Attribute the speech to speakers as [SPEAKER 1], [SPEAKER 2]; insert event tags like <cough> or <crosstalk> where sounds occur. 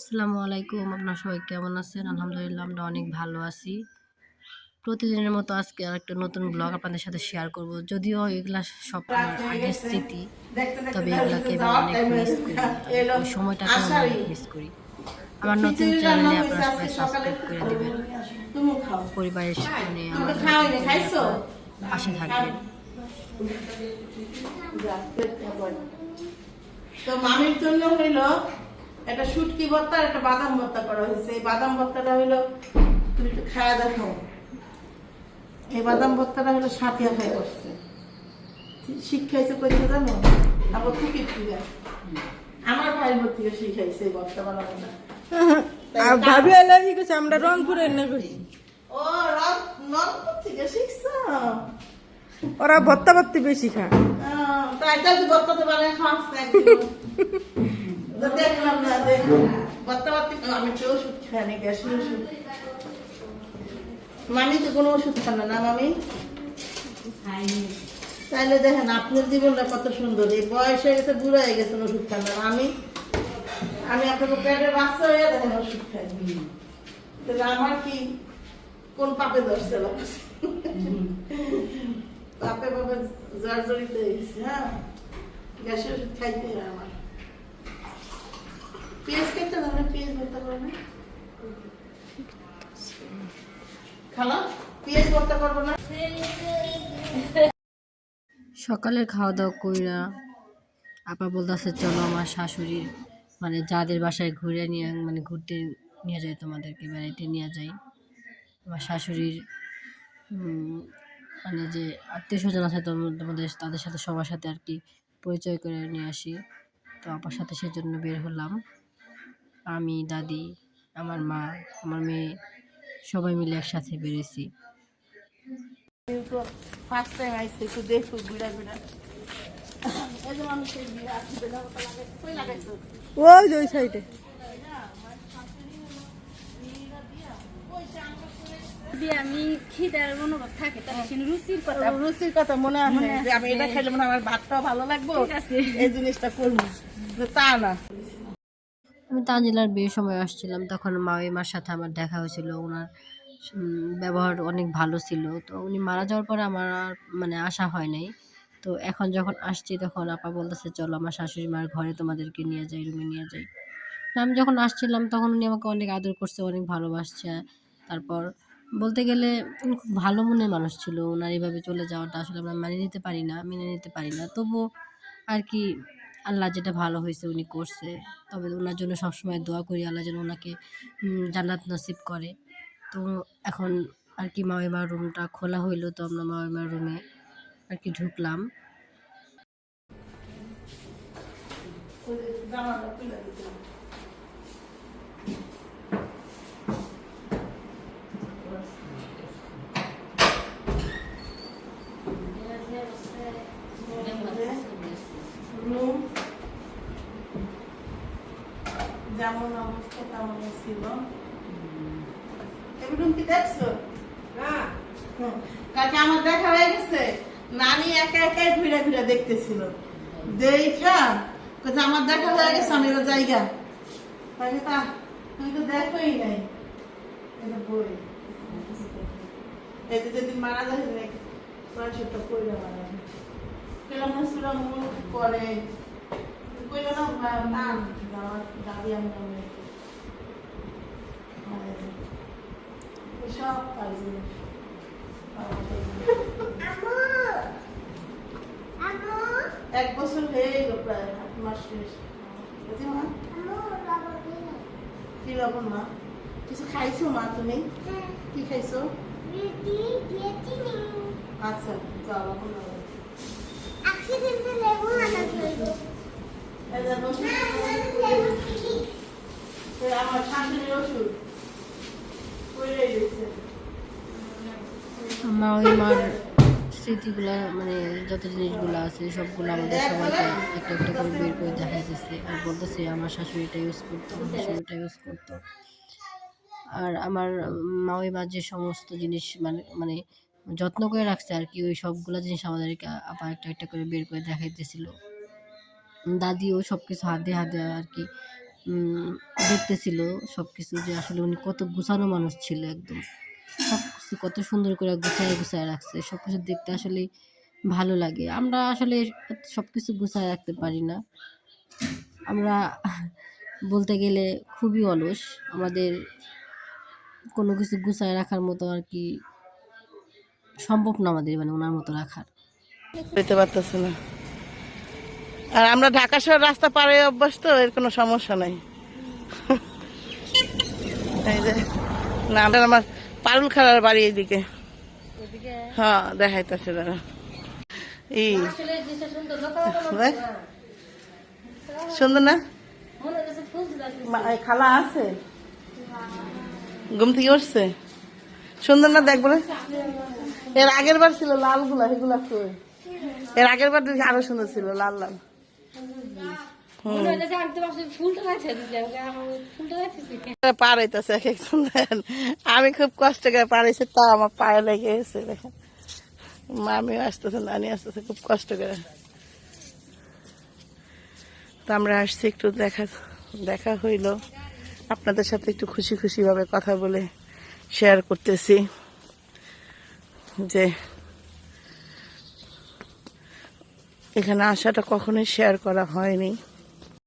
[SPEAKER 1] আসসালামু আলাইকুম। আপনার সবাই কেমন আছেন? আলহামদুলিল্লাহ, আমরা অনেক ভালো আছি। প্রতিদিনের মতো আজকে আর একটা নতুন ব্লগ আপনাদের সাথে শেয়ার করব। যদিও এগুলা সব আগের স্মৃতি, তবে এগুলাকে আমি অনেক মিস করি। ওই সময়টাকে আমি অনেক মিস করি। আমার নতুন চ্যানেলে আপনারা সবাই সাবস্ক্রাইব করে দেবেন। পরিবারের
[SPEAKER 2] খাও খাইছো
[SPEAKER 1] পাশে থাকবেন।
[SPEAKER 2] তো মামির জন্য হইল একটা শুটকি ভর্তা আর একটা বাদাম ভর্তা করা হয়েছে। এই বাদাম ভর্তাটা হইল তুমি একটু খায়া দেখো। এই বাদাম ভর্তাটা হলো সাথিয়া খাই করছে। শিক্ষাইছে করছে জানো? আবার খুবই প্রিয়া আমার ভাই বোন থেকে শিখাইছে এই ভর্তা বানানোটা। <laughs>
[SPEAKER 3] আর ভাবি করছে আমরা রংপুরে এনে করছি
[SPEAKER 2] ও রংপুর থেকে শিখছো?
[SPEAKER 3] ওরা ভত্তা ভর্তি বেশি খায়।
[SPEAKER 2] তাই তো তুই বর্তাতে পারে খাস না একদিন। তো <laughs> দেখলাম না যে আমি তো ওষুধ খাই না গ্যাসের ওষুধ মামি তো কোনো ওষুধ খান না মামি তাইলে দেখেন আপনার জীবনটা কত সুন্দর। এই বয়স হয়ে গেছে বুড়ো হয়ে গেছেন ওষুধ খান না। আমি আমি আপনাকে পেটের বাচ্চা হয়ে দেখেন ওষুধ খাই। তাহলে আমার কি কোন পাপে ধরছে পাপে বাপে জর্জরিত হয়ে গেছে হ্যাঁ? গ্যাসের ওষুধ খাইতে আমার।
[SPEAKER 1] সকালের খাওয়া দাওয়া কইরা আপা বলতেছে, চলো আমার শাশুড়ির মানে যাদের বাসায় ঘুরে নিয়ে মানে ঘুরতে নিয়ে যায় তোমাদেরকে, বেড়াইতে নিয়ে যাই আমার শাশুড়ির মানে যে আত্মীয় স্বজন আছে তোম- তোমাদের, তাদের সাথে সবার সাথে আর কি পরিচয় করে নিয়ে আসি। তো আপার সাথে সেজন্য বের হলাম। আমি দাদি আমার মা আমার মেয়ে সবাই মিলে একসাথে বেরিয়েছি
[SPEAKER 2] ফার্স্ট টাইম আইসে একটু দেখো বিড়া বিড়া এই যে মানুষের বিড়া আছে বিড়া মতো লাগাইছে কই লাগাইছো
[SPEAKER 3] ওই ওই সাইডে
[SPEAKER 4] আমি খিদার মনোভাব থাকে তাহলে রুচির কথা
[SPEAKER 2] রুচির কথা মনে আছে। যে আমি এটা খাইলে মনে হয় আমার ভাতটাও ভালো লাগবে। এই জিনিসটা করব। তা না।
[SPEAKER 1] আমি তানজিলার বিয়ের সময় আসছিলাম, তখন মামিমার সাথে আমার দেখা হয়েছিল। ওনার ব্যবহার অনেক ভালো ছিল। তো উনি মারা যাওয়ার পরে আমার আর মানে আসা হয় নাই। তো এখন যখন আসছি, তখন আপা বলতেছে, চলো আমার শাশুড়ি মার ঘরে তোমাদেরকে নিয়ে যাই, রুমে নিয়ে যাই। আমি যখন আসছিলাম, তখন উনি আমাকে অনেক আদর করছে, অনেক ভালোবাসছে। তারপর বলতে গেলে, উনি খুব ভালো মনের মানুষ ছিল। ওনার এইভাবে চলে যাওয়াটা আসলে আমরা মানিয়ে নিতে পারি না, মেনে নিতে পারি না। তবুও আর কি আল্লাহ যেটা ভালো হয়েছে উনি করছে। তবে ওনার জন্য সবসময় দোয়া করি আল্লাহ যেন ওনাকে জান্নাত নসিব করে। তো এখন আর কি মামিমার রুমটা খোলা হইল, তো আমরা মামিমার রুমে আর কি ঢুকলাম।
[SPEAKER 2] রুম যেমন অবস্থা তেমন ছিল। রুম কি দেখছ? হুম। কালকে আমার দেখা হয়ে গেছে। নানি একা একাই ঘুরে ঘুরে দেখতেছিল। দেখা? কোথায় আমার দেখা হয়ে গেছে আমি এবার জায়গা। তাহলে তা তুমি তো দেখোই নাই। এটা বই। এই যে যেদিন মারা যায় পড়াশোনাটা কইরা মারা মন? করে কইলো না না আমার দাদি আমি সব কাজে এক বছর হয়ে গেল প্রায় আট মাস শেষ বুঝলি মা কি লবণ মা কিছু খাইছো মা তুমি কি খাইছো আচ্ছা যাও লবণ এই যে ওষুধ এই আমার পড়ে গেছে
[SPEAKER 1] মামিমার স্মৃতিগুলো মানে যত জিনিসগুলো আছে, সবগুলো আমাদের সবাইকে একটা একটা করে বের করে দেখাইতেছে। আর বলতেছে, আমার শাশুড়িটা ইউজ করতো, আমার শাশুড়িটা ইউজ করতো। আর আমার মামিমা যে সমস্ত জিনিস মানে মানে যত্ন করে রাখছে আর কি, ওই সবগুলো জিনিস আমাদেরকে আপা একটা একটা করে বের করে দেখাইতেছিল। দাদিও সব কিছু হাতে হাতে আর কি দেখতেছিল সব কিছু যে আসলে উনি কত গুছানো মানুষ ছিল একদম। সব কিছু কত সুন্দর করে গুছায় গুছায় রাখছে সব কিছু দেখতে আসলে ভালো লাগে। আমরা আসলে সব কিছু গুছায় রাখতে পারি না। আমরা বলতে গেলে খুবই অলস, আমাদের কোনো কিছু গুছায় রাখার মতো আর কি সম্ভব না আমাদের মানে ওনার মতো রাখার।
[SPEAKER 2] যেতে পারতেছে না। আর আমরা ঢাকা শহর রাস্তা পারে অভ্যাস তো এর কোনো সমস্যা নাই। না আমরা আমার পারুল খালার বাড়ি এইদিকে হ্যাঁ দেখাইতেছে দাঁড়া এই দেখ। সুন্দর না? খালা আছে? ঘুম থেকে উঠছে? সুন্দর না দেখ বলে এর আগের বার ছিল লালগুলা এগুলা এর আগের বার আরও সুন্দর ছিল লাল লাল। আমি খুব কষ্ট করে পার হয়েছি তা আমার পায়ে লেগে গেছে, দেখেন। মামিও আসতেছে, নানি আসতেছে, খুব কষ্ট করে। তো আমরা আসছি একটু দেখা দেখা হইল। আপনাদের সাথে একটু খুশি খুশি ভাবে কথা বলে শেয়ার করতেছি যে এখানে আসাটা কখনোই শেয়ার করা হয়নি।